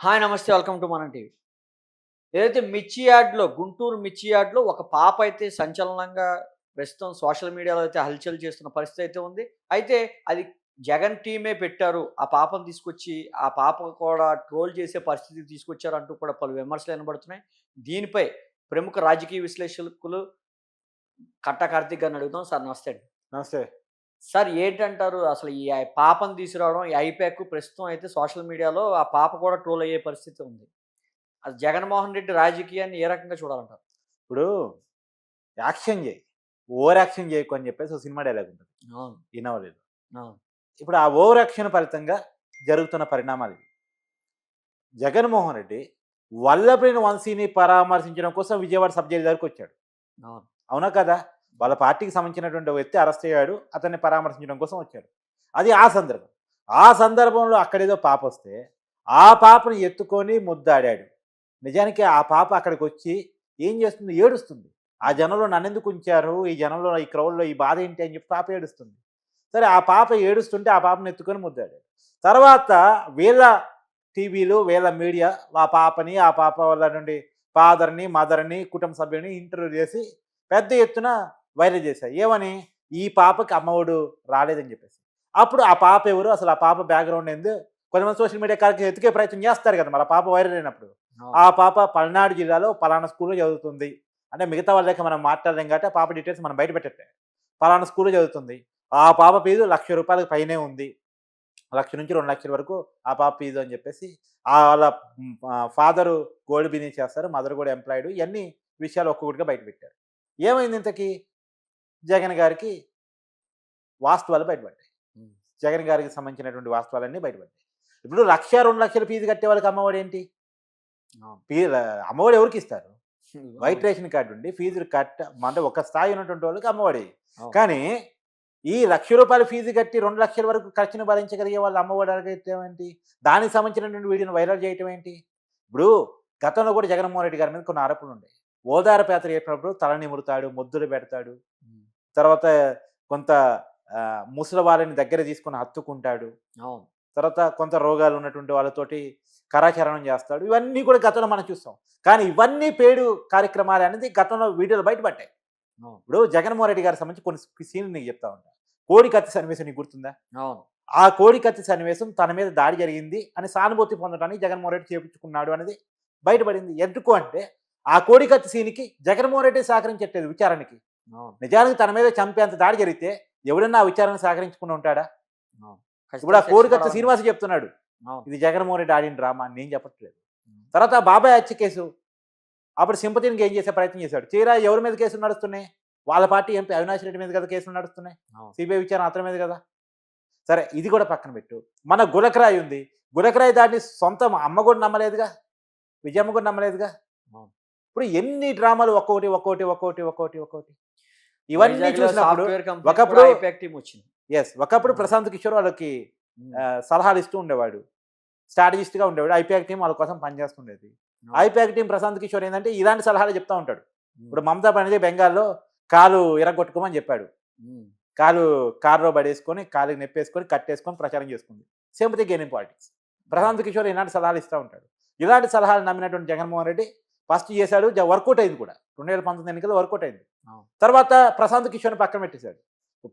Hi నమస్తే welcome to మన TV. ఏదైతే మిర్చి యార్డ్లో గుంటూరు మిర్చి యార్డ్లో ఒక పాప అయితే సంచలనంగా ప్రస్తుతం సోషల్ మీడియాలో అయితే హల్చల్ చేస్తున్న పరిస్థితి అయితే ఉంది. అయితే అది జగన్ టీమే పెట్టారు. ఆ పాపను తీసుకొచ్చి ఆ పాప కూడా ట్రోల్ చేసే పరిస్థితికి తీసుకొచ్చారు అంటూ కూడా పలు విమర్శలు వినబడుతున్నాయి. దీనిపై ప్రముఖ రాజకీయ విశ్లేషకులు కట్ట కార్తీక్ గారిని అడుగుతాం సార్ నమస్తే అండి. నమస్తే. సార్ ఏంటంటారు? అసలు ఈ పాపను తీసుకురావడం ఈ ఐపాక్ ప్రస్తుతం అయితే సోషల్ మీడియాలో ఆ పాప కూడా ట్రోల్ అయ్యే పరిస్థితి ఉంది. అది జగన్మోహన్ రెడ్డి రాజకీయాన్ని ఏ రకంగా చూడాలంటారు? ఇప్పుడు యాక్షన్ చేయి. ఓవర్ యాక్షన్ చేయకు అని చెప్పేసి ఒక సినిమా డైలాగ్ ఉంటుంది. అవును. ఇప్పుడు ఆ ఓవర్ యాక్షన్ ఫలితంగా జరుగుతున్న పరిణామాలు ఇవి. జగన్మోహన్ రెడ్డి వల్లభ్రేని వంశీని పరామర్శించడం కోసం విజయవాడ సబ్ జైలు దగ్గరకు వచ్చాడు. అవునా కదా? వాళ్ళ పార్టీకి సంబంధించినటువంటి వ్యక్తి అరెస్ట్ అయ్యాడు అతన్ని పరామర్శించడం కోసం వచ్చాడు. అది ఆ సందర్భం. ఆ సందర్భంలో అక్కడేదో పాప వస్తే ఆ పాపను ఎత్తుకొని ముద్దాడాడు. నిజానికి ఆ పాప అక్కడికి వచ్చి ఏం చేస్తుంది? ఏడుస్తుంది. ఆ జనంలో నన్నెందుకు ఉంచారు? ఈ జనంలో ఈ క్రౌడ్లో ఈ బాధ ఏంటి? అని చెప్పి పాప ఏడుస్తుంది. సరే ఆ పాప ఏడుస్తుంటే ఆ పాపను ఎత్తుకొని ముద్దాడాడు. తర్వాత వీళ్ళ టీవీలు వీళ్ళ మీడియా ఆ పాపని ఆ పాప వాళ్ళ నుండి ఫాదర్ని మదర్ని కుటుంబ సభ్యుని ఇంటర్వ్యూ చేసి పెద్ద ఎత్తున వైరల్ చేశాయి. ఏమని? ఈ పాపకి అమ్మఒడు రాలేదని చెప్పేసి. అప్పుడు ఆ పాప ఎవరు? అసలు ఆ పాప బ్యాక్గ్రౌండ్ ఏంది? కొంతమంది సోషల్ మీడియా కారికి ఎతికే ప్రయత్నం చేస్తారు కదా మరి ఆ పాప వైరల్ అయినప్పుడు. ఆ పాప పల్నాడు జిల్లాలో పలానా స్కూల్లో చదువుతుంది. అంటే మిగతా వాళ్ళకి మనం మాట్లాడలేం కాబట్టి ఆ పాప డీటెయిల్స్ మనం బయట పెట్టట్లే. పలానా స్కూల్లో చదువుతుంది. ఆ పాప ఫీజు లక్ష రూపాయలకు పైనే ఉంది. లక్ష నుంచి రెండు లక్షల వరకు ఆ పాప ఫీజు అని చెప్పేసి ఆ వాళ్ళ ఫాదరు గోల్డ్ బిజినెస్ చేస్తారు మదర్ కూడా ఎంప్లాయిడ్. ఇవన్నీ విషయాలు ఒక్కొక్కటిగా బయట పెట్టారు. ఏమైంది ఇంతకీ? జగన్ గారికి వాస్తవాలు బయటపడ్డాయి. జగన్ గారికి సంబంధించినటువంటి వాస్తవాలన్నీ బయటపడ్డాయి. ఇప్పుడు లక్ష రెండు లక్షల ఫీజు కట్టే వాళ్ళకి అమ్మఒడి ఏంటి? అమ్మఒడి ఎవరికి ఇస్తారు? వైట్. రేషన్ కార్డు ఉండి ఫీజు కట్ట అంటే ఒక స్థాయి ఉన్నటువంటి వాళ్ళకి అమ్మఒడి. కానీ ఈ లక్ష రూపాయల ఫీజు కట్టి రెండు లక్షల వరకు ఖర్చును భరించగలిగే వాళ్ళు అమ్మఒడి అడగటం ఏంటి? దానికి సంబంధించినటువంటి వీడియోని వైరల్ చేయటం ఏంటి? ఇప్పుడు గతంలో కూడా జగన్మోహన్ రెడ్డి గారి మీద కొన్ని ఆరోపణలు ఉన్నాయి ఓదారపు యాత్ర చేసినప్పుడు తల నిమురుతాడు ముద్దులు పెడతాడు. తర్వాత కొంత ముసలి వాళ్ళని దగ్గర తీసుకొని హత్తుకుంటాడు. అవును. తర్వాత కొంత రోగాలు ఉన్నటువంటి వాళ్ళతోటి కరాచరణం చేస్తాడు. ఇవన్నీ కూడా గతంలో మనం చూస్తాం. కానీ ఇవన్నీ పేడు కార్యక్రమాలు అనేది గతంలో వీడియోలు బయటపడ్డాయి ఇప్పుడు జగన్మోహన్ రెడ్డి గారికి సంబంధించి కొన్ని సీన్లు నీకు చెప్తా ఉంటా. కోడి కత్తి సన్నివేశం నీకు గుర్తుందా? అవును. ఆ కోడి కత్తి సన్నివేశం తన మీద దాడి జరిగింది. అని సానుభూతి పొందడానికి జగన్మోహన్ రెడ్డి చేపించుకున్నాడు అనేది బయటపడింది ఎందుకు అంటే ఆ కోడి కత్తి సీన్కి జగన్మోహన్ రెడ్డి సహకరించట్లేదు విచారణకి. నిజానికి తన మీద చంపేంత దాడి జరిగితే ఎవడన్నా ఆ విచారణ సహకరించుకుని ఉంటాడా? ఇప్పుడు ఆ ఖచ్చితంగా కోడి కత్తి శిక్ష శ్రీనివాస్ చెప్తున్నాడు. ఇది జగన్మోహన్ రెడ్డి ఆడిన డ్రామా అని నేను చెప్పట్లేదు. తర్వాత ఆ బాబాయ్ హత్య కేసు. అప్పుడు సింపతిని ఏం చేసే ప్రయత్నం చేశాడు? తీరా ఎవరి మీద కేసులు నడుస్తున్నాయి? వాళ్ళ పార్టీ ఎంపీ అవినాష్ రెడ్డి మీద కదా కేసులు నడుస్తున్నాయి? సిబిఐ విచారణ అతని మీద కదా? సరే ఇది కూడా పక్కన పెట్టు. మన గులకరాయి ఉంది. గులకరాయి దాన్ని సొంత అమ్మ కూడా నమ్మలేదుగా? విజయమ్మ కూడా నమ్మలేదుగా. ఇప్పుడు ఎన్ని డ్రామాలు ఒక్కొక్కటి ఒక్కొక్కటి ఒక్కొక్కటి ఒక్కొక్కటి ఒక్కొక్కటి ఇవన్నీ చూసినప్పుడు ఒకప్పుడు- వచ్చింది. ఎస్ ఒకప్పుడు. ప్రశాంత్ కిషోర్ వాళ్ళకి సలహాలు ఇస్తూ ఉండేవాడు. స్ట్రాటజిస్ట్గా ఉండేవాడు. ఐపీఆక్ టీం వాళ్ళ కోసం పనిచేస్తుండేది. ఐపీఆక్ టీం ప్రశాంత్ కిషోర్ ఏంటంటే ఇలాంటి సలహాలు చెప్తా ఉంటాడు. ఇప్పుడు మమతా బెనర్జీ బెంగాల్లో కాలు ఇరగొట్టుకోమని చెప్పాడు. కాలు కారులో పడేసుకొని కాలుకి నొప్పేసుకొని కట్టేసుకొని ప్రచారం చేసుకుంది. Sympathy gaining politics. Prashant Kishor ఇలాంటి సలహాలు ఇస్తూ ఉంటాడు. ఇలాంటి సలహాలు నమ్మినటువంటి జగన్మోహన్ రెడ్డి ఫస్ట్ చేశాడు వర్కౌట్ అయింది కూడా. రెండు వేల పంతొమ్మిది ఎన్నికలు వర్కౌట్ అయింది. తర్వాత ప్రశాంత్ కిషోర్ని పక్కన పెట్టేశాడు.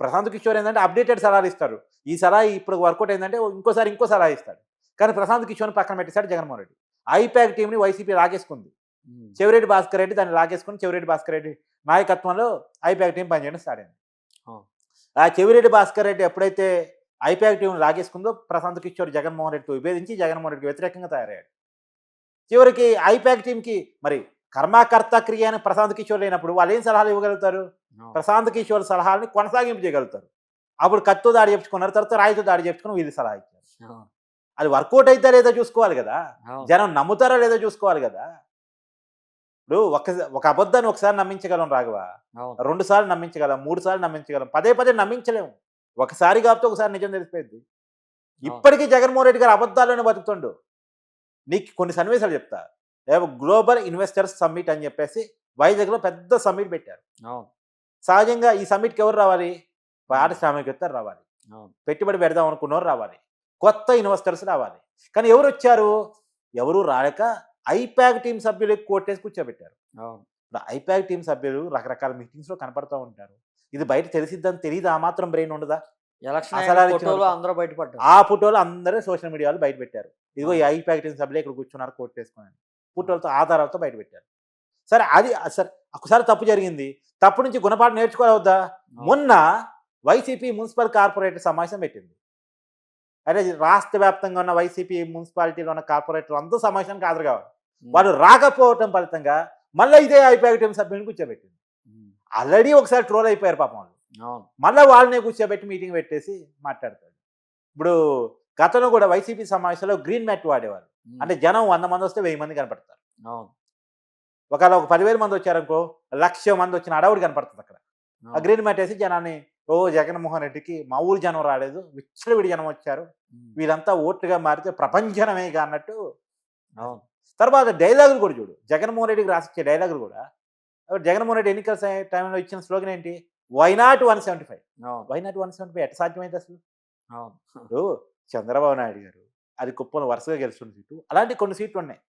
ప్రశాంత్ కిషోర్ ఏంటంటే అప్డేటెడ్ సలహాలు ఇస్తారు. ఈ సలహా ఇప్పుడు వర్కౌట్ అయిందంటే ఇంకోసారి ఇంకో సలహా ఇస్తాడు. కానీ ప్రశాంత్ కిషోర్ని పక్కన పెట్టేశాడు జగన్మోహన్ రెడ్డి. ఐపాక్ టీంని వైసీపీ లాగేసుకుంది. చెవిరెడ్డి భాస్కర్ రెడ్డి దాన్ని లాగేసుకుని చెవిరెడ్డి భాస్కర్ రెడ్డి నాయకత్వంలో ఐపాక్ టీం పనిచేయడం స్టార్ట్ అయింది. ఆ చెవిరెడ్డి భాస్కర్ రెడ్డి ఎప్పుడైతే ఐపాక్ టీం లాగేసుకుందో ప్రశాంత్ కిషోర్ జగన్మోహన్ రెడ్డితో విభేదించి జగన్మోహన్ రెడ్డికి వ్యతిరేకంగా తయారయ్యాడు. చివరికి ఐపాక్ టీంకి మరి కర్మకర్త క్రియ అని ప్రశాంత్ కిషోర్ లేనప్పుడు వాళ్ళు ఏం సలహాలు ఇవ్వగలుగుతారు. ప్రశాంత్ కిషోర్ సలహాలని కొనసాగింపు చేయగలుగుతారు. అప్పుడు కత్తో దాడి చెప్పుకున్నారు తర్వాత రాయితో దాడి చెప్పుకుని వీళ్ళు సలహా ఇచ్చారు. అది వర్కౌట్ అయితే లేదో చూసుకోవాలి కదా. జనం నమ్ముతారో లేదో చూసుకోవాలి కదా? ఇప్పుడు ఒక ఒక అబద్ధాన్ని ఒకసారి నమ్మించగలం రాఘవ. రెండు సార్లు నమ్మించగలం మూడు సార్లు నమ్మించగలం పదే పదే నమ్మించలేము. ఒకసారి కాకపోతే ఒకసారి నిజం తెలిసిపోయింది ఇప్పటికీ జగన్మోహన్ రెడ్డి గారు అబద్ధాల్లోనే బతుకుతుండు. నీకు కొన్ని సన్నివేశాలు చెప్తా. ఏవో గ్లోబల్ ఇన్వెస్టర్స్ సమ్మిట్ అని చెప్పేసి వైజాగ్లో పెద్ద సమ్మిట్ పెట్టారు. సహజంగా ఈ సమ్మిట్కి ఎవరు రావాలి? పారిశ్రామికవేత్తలు రావాలి. పెట్టుబడి పెడదాం అనుకున్నవారు రావాలి. కొత్త ఇన్వెస్టర్స్ రావాలి. కానీ ఎవరు వచ్చారు? ఎవరు రాలేక ఐపాక్ టీం సభ్యులకు కోటేసి కూర్చోబెట్టారు. ఐపాక్ టీం సభ్యులు రకరకాల మీటింగ్స్లో కనపడుతూ ఉంటారు. ఇది బయట తెలిసిద్దని తెలియదు ఆ మాత్రం బ్రెయిన్ ఉండదా? అందరూ బయటపడ్డారు. ఆ ఫోటోలు అందరూ సోషల్ మీడియాలో బయట పెట్టారు. ఇదిగో ఈ ఐపాక్ టీం సభ్యులు ఇక్కడ కూర్చున్నారు కోట్ వేసుకున్నాను ఫోటోలతో ఆధారాలతో బయట పెట్టారు సరే అది సరే ఒకసారి తప్పు జరిగింది. తప్పు నుంచి గుణపాఠం నేర్చుకోవద్దా మొన్న వైసీపీ మున్సిపల్ కార్పొరేటర్ సమావేశం పెట్టింది. అంటే రాష్ట్ర వ్యాప్తంగా ఉన్న వైసీపీ మున్సిపాలిటీలో ఉన్న కార్పొరేటర్ అందరూ సమావేశానికి హాజరు కావాలి. వాళ్ళు రాకపోవటం ఫలితంగా మళ్ళీ ఇదే ఐపాక్ టీం సభ్యుని కూర్చోబెట్టింది. ఆల్రెడీ ఒకసారి ట్రోల్ అయిపోయారు పాపం వాళ్ళు. మళ్ళీ వాళ్ళనే కూర్చోబెట్టి మీటింగ్ పెట్టేసి మాట్లాడతాడు. ఇప్పుడు గతంలో కూడా వైసీపీ సమావేశంలో గ్రీన్ మ్యాట్ వాడేవారు. అంటే జనం వంద మంది వస్తే వెయ్యి మంది కనపడతారు. అవును. ఒకవేళ ఒక పదివేల మంది వచ్చారనుకో లక్ష మంది వచ్చిన అడవుడు కనపడుతుంది అక్కడ. ఆ అవును. గ్రీన్ మ్యాట్ వేసి జనాన్ని ఓ జగన్మోహన్ రెడ్డికి మా ఊరు జనం రాలేదు విచ్చలవిడి జనం వచ్చారు. వీళ్ళంతా ఓట్లుగా మారితే ప్రపంచనమే అన్నట్టు అవును. తర్వాత డైలాగులు కూడా చూడు జగన్మోహన్ రెడ్డికి రాసిచ్చే డైలాగులు కూడా జగన్మోహన్ రెడ్డి ఎన్నికల టైంలో ఇచ్చిన స్లోగన్ ఏంటి? Why not one seventy five. Why not one seventy five ఎట్ట సాధ్యమైంది అసలు? చంద్రబాబు నాయుడు గారు అది కుప్పలు వరుసగా గెలుస్తున్న సీటు. అలాంటి కొన్ని సీట్లు ఉన్నాయి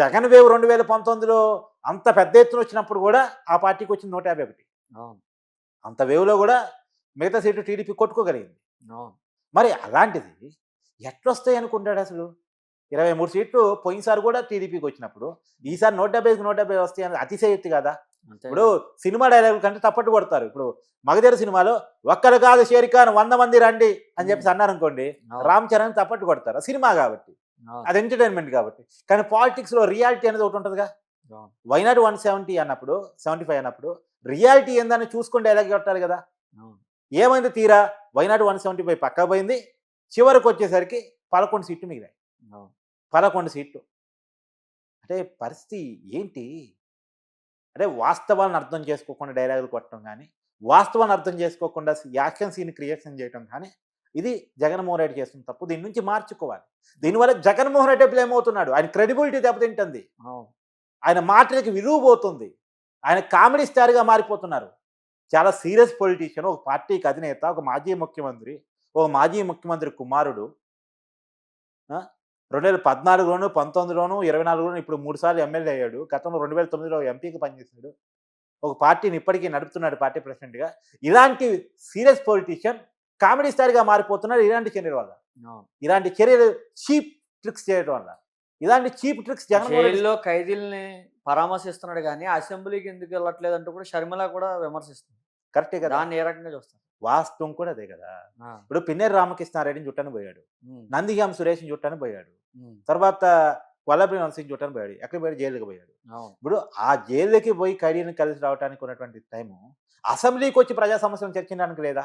జగన్ వేవ్ రెండు వేల పంతొమ్మిదిలో అంత పెద్ద ఎత్తున వచ్చినప్పుడు కూడా ఆ పార్టీకి వచ్చింది నూట యాభై ఒకటి. అంత వేవ్లో కూడా మిగతా సీట్లు టీడీపీ కొట్టుకోగలిగింది. మరి అలాంటిది ఎట్లొస్తాయి అనుకుంటాడు అసలు? ఇరవై మూడు సీట్లు పోయినసారి కూడా టీడీపీకి వచ్చినప్పుడు ఈసారి నూట డెబ్బైకి నూట డెబ్బై వస్తాయి అనేది అతిశయోక్తి కదా? ఇప్పుడు సినిమా డైలాగుల కంటే తప్పట్టు కొడతారు. ఇప్పుడు మగధీర సినిమాలో ఒక్కరు కాదు షేరిఖాన్ వంద మంది రండి అని చెప్పేసి అన్నారు అనుకోండి. రామ్ చరణ్ తప్పట్టు కొడతారు. సినిమా కాబట్టి. అది ఎంటర్టైన్మెంట్ కాబట్టి. కానీ పాలిటిక్స్లో రియాలిటీ అనేది ఒకటి ఉంటుందిగా. వైనాట్ వన్ సెవెంటీ అన్నప్పుడు సెవెంటీ ఫైవ్ అన్నప్పుడు రియాలిటీ ఏందని చూసుకుంటే ఎలాగ కొట్టాలి కదా. ఏమైంది తీరా? వైనాట్ వన్ సెవెంటీ ఫైవ్ పక్క పోయింది. చివరికి వచ్చేసరికి పదకొండు సీట్లు మిగిలాయి. పదకొండు సీట్లు. అంటే పరిస్థితి ఏంటి? అంటే వాస్తవాలను అర్థం చేసుకోకుండా డైలాగులు కొట్టడం కానీ వాస్తవాన్ని అర్థం చేసుకోకుండా యాక్షన్ సీన్ క్రియేషన్ చేయడం కానీ ఇది జగన్మోహన్ రెడ్డి చేస్తున్న తప్పు. దీని నుంచి మార్చుకోవాలి. దీనివల్ల జగన్మోహన్ రెడ్డి బ్లేమ్ అవుతున్నాడు ఆయన క్రెడిబిలిటీ దెబ్బతింటుంది. ఆయన మాటలకి విలువ పోతుంది. ఆయన కామెడీ స్టార్గా మారిపోతున్నారు. చాలా సీరియస్ పొలిటీషియన్ ఒక పార్టీకి అధినేత ఒక మాజీ ముఖ్యమంత్రి ఒక మాజీ ముఖ్యమంత్రి కుమారుడు? రెండు వేల పద్నాలుగులోను పంతొమ్మిదిలోను ఇరవై నాలుగులోను ఇప్పుడు మూడు సార్లు ఎమ్మెల్యే అయ్యాడు. గతంలో రెండు వేల తొమ్మిదిలో ఎంపీకి పనిచేశాడు. ఒక పార్టీని ఇప్పటికీ నడుపుతున్నాడు పార్టీ ప్రెసిడెంట్గా. ఇలాంటి సీరియస్ పొలిటీషియన్ కామెడీ స్టార్గా మారిపోతున్నాడు ఇలాంటి చర్యల వల్ల. ఇలాంటి చర్యలు చీప్ ట్రిక్స్ చేయడం వల్ల. ఇలాంటి చీప్ ట్రిక్స్ జైల్లో ఖైదీల్ని పరామర్శిస్తున్నాడు కానీ అసెంబ్లీకి ఎందుకు వెళ్ళట్లేదు అంటూ కూడా షర్మిల కూడా విమర్శిస్తుంది కరెక్టే కదా. దాన్ని ఏ రకంగా చూస్తారు? వాస్తవం కూడా అదే కదా. ఇప్పుడు పిన్నేరు రామకృష్ణారెడ్డిని చుట్టాను పోయాడు. నందిగాం సురేష్ని చుట్టాను పోయాడు. తర్వాత కొల్లపల్లి నరసింహ్ చుట్టాను పోయాడు. ఎక్కడ పోయాడు? జైలుకి పోయాడు. ఇప్పుడు ఆ జైలుకి పోయి ఖైదీని కలిసి రావడానికి ఉన్నటువంటి టైము అసెంబ్లీకి వచ్చి ప్రజా సమస్యలను చర్చించడానికి లేదా.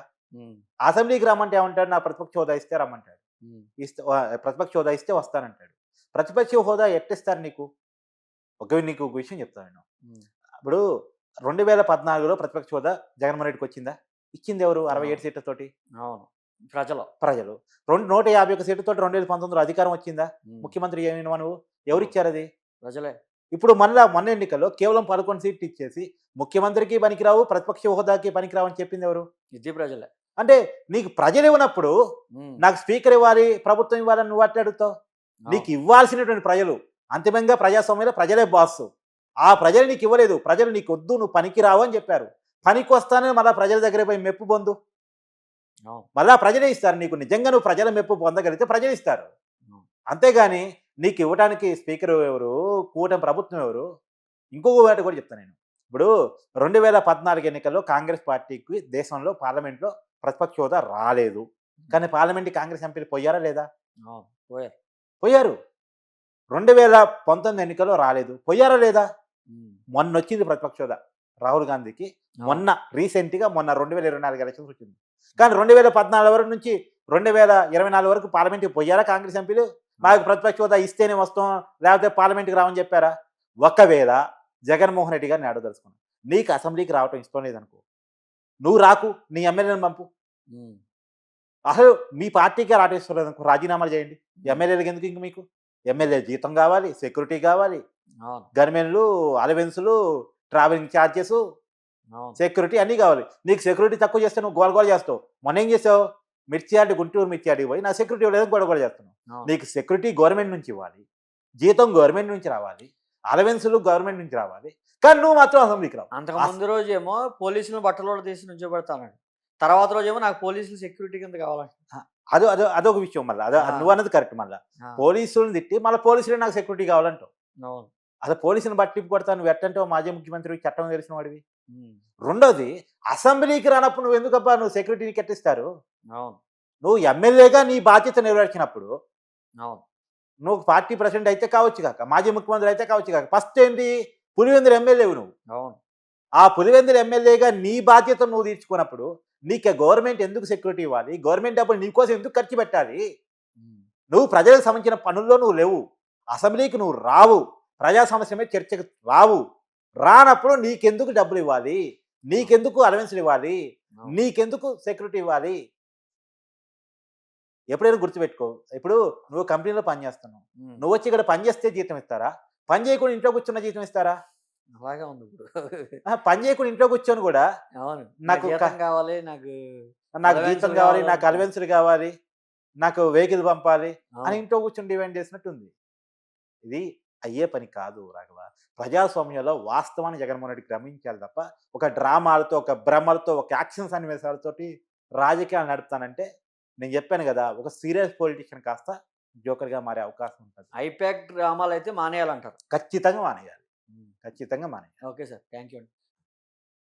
అసెంబ్లీకి రమ్మంటే ఏమంటాడు? నా ప్రతిపక్ష హోదా ఇస్తే రమ్మంటాడు. ఇస్తే ప్రతిపక్ష హోదా ఇస్తే వస్తానంటాడు. ప్రతిపక్ష హోదా ఎట్టిస్తారు నీకు? ఒక నీకు ఒక విషయం చెప్తాను. ఇప్పుడు రెండు వేల పద్నాలుగులో ప్రతిపక్ష హోదా జగన్మోహన్ రెడ్డికి వచ్చిందా? ఇచ్చింది ఎవరు అరవై ఏడు సీట్లతోటి అవును. ప్రజలు. ప్రజలు. రెండు నూట యాభై ఒక సీట్లతో రెండు వేల పంతొమ్మిదిలో అధికారం వచ్చిందా. ముఖ్యమంత్రి ఏమైనా నువ్వు ఎవరు ఇచ్చారు అది? ప్రజలే. ఇప్పుడు మళ్ళా మొన్న ఎన్నికల్లో కేవలం పదకొండు సీట్లు ఇచ్చేసి ముఖ్యమంత్రికి పనికిరావు ప్రతిపక్ష హోదాకి పనికిరావు అని చెప్పింది ఎవరు ఇది ప్రజలే. అంటే నీకు ప్రజలు ఇవ్వనప్పుడు. నాకు స్పీకర్ ఇవ్వాలి ప్రభుత్వం ఇవ్వాలని నువ్వు అట్లా అడుగుతావు అవును. నీకు ఇవ్వాల్సినటువంటి ప్రజలు అంతిమంగా ప్రజాస్వామ్యంలో ప్రజలే బాస్ ఆ ప్రజలు నీకు ఇవ్వలేదు. ప్రజలు నీకు వద్దు నువ్వు పనికిరావు అని చెప్పారు. పనికి వస్తానే మళ్ళీ ప్రజల దగ్గర పోయి మెప్పు పొందు. మళ్ళా ప్రజలే ఇస్తారు నీకు నిజంగా నువ్వు ప్రజల మెప్పు పొందగలిగితే ప్రజలు ఇస్తారు. అంతేగాని నీకు ఇవ్వడానికి స్పీకర్ ఎవరు కూటమి ప్రభుత్వం ఎవరు? ఇంకొక మాట కూడా చెప్తాను నేను. ఇప్పుడు రెండు వేల పద్నాలుగు ఎన్నికల్లో కాంగ్రెస్ పార్టీకి దేశంలో పార్లమెంట్లో ప్రతిపక్ష హోదా రాలేదు. కానీ పార్లమెంట్కి కాంగ్రెస్ ఎంపీలు పోయారా లేదా. పోయారు. పోయారు. రెండు వేల పంతొమ్మిది ఎన్నికల్లో రాలేదు. పోయారా లేదా. మొన్న వచ్చింది ప్రతిపక్ష హోదా. రాహుల్ గాంధీకి. మొన్న రీసెంట్గా మొన్న రెండు వేల ఇరవై నాలుగు ఎలక్షన్స్ వచ్చింది. కానీ రెండు వేల పద్నాలుగు వరకు నుంచి రెండు వేల ఇరవై నాలుగు వరకు పార్లమెంట్కి పోయారా కాంగ్రెస్ ఎంపీలు? మాకు ప్రతిపక్ష హోదా ఇస్తేనే వస్తాం లేకపోతే పార్లమెంట్కి రావని చెప్పారా? ఒకవేళ జగన్మోహన్ రెడ్డి గారిని అడగదలుచుకున్నాను నీకు అసెంబ్లీకి రావటం ఇష్టం లేదనుకో నువ్వు రాకు నీ ఎమ్మెల్యేని పంపు. అసలు మీ పార్టీకే రావటం లేదనుకో రాజీనామాలు చేయండి. ఎమ్మెల్యేలకు ఎందుకు ఇంక మీకు? ఎమ్మెల్యే జీతం కావాలి సెక్యూరిటీ కావాలి. గవర్నమెంట్లు అలవెన్సులు ట్రావెలింగ్ ఛార్జెస్ సెక్యూరిటీ అన్నీ కావాలి. నీకు సెక్యూరిటీ తక్కువ చేస్తే నువ్వు గోల గోల చేస్తావు. మొన్న ఏం చేసావు? మిర్చి ఆడి గుంటూరు మిర్చి ఆడికి పోయి నా సెక్యూరిటీ లేదు గొడవ గొడవ చేస్తున్నావు. నీకు సెక్యూరిటీ గవర్నమెంట్ నుంచి ఇవ్వాలి. జీతం గవర్నమెంట్ నుంచి రావాలి. అలవెన్సులు గవర్నమెంట్ నుంచి రావాలి. కానీ నువ్వు మాత్రం అసెంబ్లీకి రావు. అంతకు ముందు రోజు ఏమో పోలీసులు బట్టలు తీసి నుంచోబెడతానండి తర్వాత రోజు ఏమో నాకు పోలీసులు సెక్యూరిటీ కింద కావాలండి అదో అదో అదొక విషయం మళ్ళీ. అదో. నువ్వు అన్నది కరెక్ట్ మళ్ళీ. పోలీసులను తిట్టి మళ్ళీ పోలీసులే నాకు సెక్యూరిటీ కావాలంటావు. అసలు పోలీసుని బట్టి కొడతా నువ్వు ఎట్టంటే మాజీ ముఖ్యమంత్రి చట్టం తెలిసిన వాడివి? రెండోది అసెంబ్లీకి రానప్పుడు నువ్వు ఎందుకబ్బా నువ్వు సెక్యూరిటీని కట్టిస్తారు? నువ్వు ఎమ్మెల్యేగా నీ బాధ్యత నెరవేర్చినప్పుడు నువ్వు పార్టీ ప్రెసిడెంట్ అయితే కావచ్చు కాక మాజీ ముఖ్యమంత్రి అయితే కావచ్చు కాక ఫస్ట్ ఏంటి పులివెందులు ఎమ్మెల్యేవు నువ్వు. అవును. ఆ పులివెందులు ఎమ్మెల్యేగా నీ బాధ్యత నువ్వు తీర్చుకున్నప్పుడు నీకు గవర్నమెంట్ ఎందుకు సెక్యూరిటీ ఇవ్వాలి? గవర్నమెంట్ డబ్బులు నీకోసం ఎందుకు ఖర్చు పెట్టాలి? నువ్వు ప్రజలకు సంబంధించిన పనుల్లో నువ్వు లేవు. అసెంబ్లీకి నువ్వు రావు. ప్రజా సమస్య మీద చర్చకు రావు. రానప్పుడు నీకెందుకు డబ్బులు ఇవ్వాలి? నీకెందుకు అలవెన్స్లు ఇవ్వాలి. నీకెందుకు సెక్యూరిటీ ఇవ్వాలి? ఎప్పుడైనా గుర్తుపెట్టుకో. ఇప్పుడు నువ్వు కంపెనీలో పని చేస్తున్నావు. ఉమ్, నువ్వు వచ్చి ఇక్కడ పని చేస్తే జీతం ఇస్తారా? పని చేయకుండా ఇంట్లో కూర్చున్న జీతం ఇస్తారా? అలాగే ఉంది ఇప్పుడు. పని చేయకుండా ఇంట్లో కూర్చొని కూడా అవును. నాకు కావాలి నాకు నాకు జీతం కావాలి. నాకు అలవెన్స్లు కావాలి నాకు వెహికల్ పంపాలి అని ఇంట్లో కూర్చొని డిమాండ్ చేసినట్టుంది. ఇది అయ్యే పని కాదు రాఘవ. ప్రజాస్వామ్యంలో వాస్తవాన్ని జగన్మోహన్ రెడ్డి గ్రమించాలి తప్ప ఒక డ్రామాలతో ఒక భ్రమలతో ఒక యాక్షన్ సన్నివేశాలతోటి రాజకీయాలు నడుపుతానంటే నేను చెప్పాను కదా ఒక సీరియస్ పొలిటీషియన్ కాస్త జోకర్గా మారే అవకాశం ఉంటుంది. ఐపాక్ డ్రామాలు అయితే మానేయాలంటారు. ఖచ్చితంగా మానేయాలి. ఖచ్చితంగా మానేయాలి. Okay sir. థ్యాంక్ యూ అండి.